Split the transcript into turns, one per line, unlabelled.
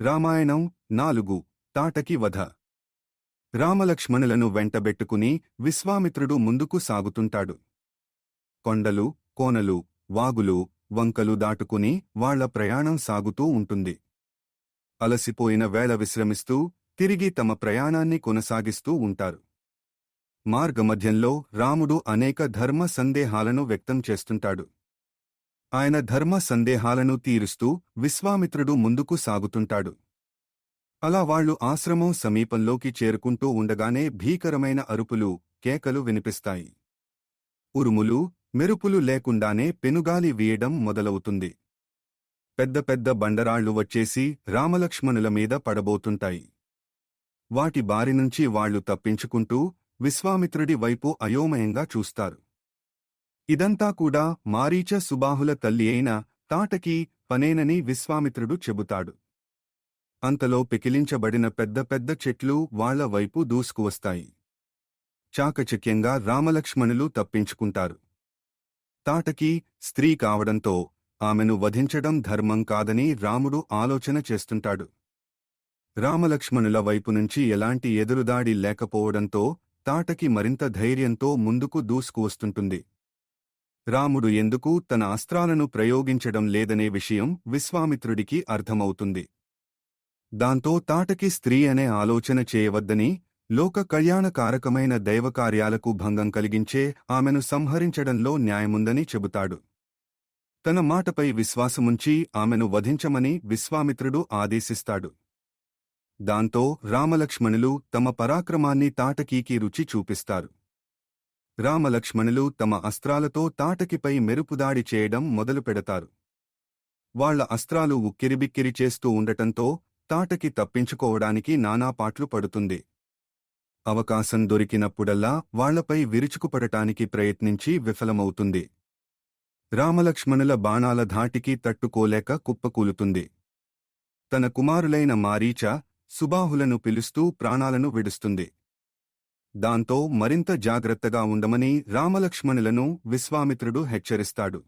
రామాయణం నాలుగు తాటకి వధ. రామలక్ష్మణులను వెంటబెట్టుకుని విశ్వామిత్రుడు ముందుకు సాగుతుంటాడు. కొండలు కోనలు వాగులు వంకలు దాటుకుని వాళ్ళ ప్రయాణం సాగుతూ ఉంటుంది. అలసిపోయిన వేళ విశ్రమిస్తూ తిరిగి తమ ప్రయాణాన్ని కొనసాగిస్తూ ఉంటారు. మార్గమధ్యంలో రాముడు అనేక ధర్మ సందేహాలను వ్యక్తం చేస్తుంటాడు. ఆయన ధర్మ సందేహాలను తీరుస్తూ విశ్వామిత్రుడు ముందుకు సాగుతుంటాడు. అలా వాళ్ళు ఆశ్రమం సమీపంలోకి చేరుకుంటూ ఉండగానే భీకరమైన అరుపులు కేకలు వినిపిస్తాయి. ఉరుములు మెరుపులు లేకుండానే పెనుగాలి వీయడం మొదలవుతుంది. పెద్ద పెద్ద బండరాళ్ళు వచ్చేసి రామలక్ష్మణుల మీద పడబోతుంటాయి. వాటి బారినుంచి వాళ్ళు తప్పించుకుంటూ విశ్వామిత్రుడి వైపు అయోమయంగా చూస్తారు. ఇదంతా కూడా మారీచ సుబాహుల తల్లి అయిన తాటకి పనేనని విశ్వామిత్రుడు చెబుతాడు. అంతలో పికిలించబడిన పెద్ద పెద్ద చెట్లు వాళ్ళ వైపు దూసుకువస్తాయి. చాకచక్యంగా రామలక్ష్మణులు తప్పించుకుంటారు. తాటకి స్త్రీ కావడంతో ఆమెను వధించడం ధర్మం కాదని రాముడు ఆలోచన చేస్తుంటాడు. రామలక్ష్మణుల వైపునుంచి ఎలాంటి ఎదురుదాడి లేకపోవడంతో తాటకి మరింత ధైర్యంతో ముందుకు దూసుకువస్తుంటుంది. రాముడు ఎందుకు తన అస్త్రాలను ప్రయోగించడం లేదనే విషయం విశ్వామిత్రుడికి అర్థమవుతుంది. దాంతో తాటకి స్త్రీ అనే ఆలోచన చేయవద్దని లోక కళ్యాణకారకమైన దైవకార్యాలకు భంగం కలిగించే ఆమెను సంహరించడంలో న్యాయముందని చెబుతాడు. తన మాటపై విశ్వాసముంచి ఆమెను వధించమని విశ్వామిత్రుడు ఆదేశిస్తాడు. దాంతో రామలక్ష్మణులు తమ పరాక్రమాన్ని తాటకీకి రుచి చూపిస్తారు. రామలక్ష్మణులు తమ అస్త్రాలతో తాటకిపై మెరుపుదాడి చేయడం మొదలుపెడతారు వాళ్ళ అస్త్రాలు ఉక్కిరిబిక్కిరి చేస్తూ ఉండటంతో తాటకి తప్పించుకోవడానికి నానాపాట్లు పడుతుంది. అవకాశం దొరికినప్పుడల్లా వాళ్ళపై విరుచుకుపడటానికి ప్రయత్నించి విఫలమవుతుంది. రామలక్ష్మణుల బాణాల ధాటికి తట్టుకోలేక కుప్పకూలుతుంది. తన కుమారులైన మారీచ సుబాహులను పిలుస్తూ ప్రాణాలను విడుస్తుంది. దాంతో మరింత జాగ్రత్తగా ఉండమని రామలక్ష్మణులను విశ్వామిత్రుడు హెచ్చరిస్తాడు.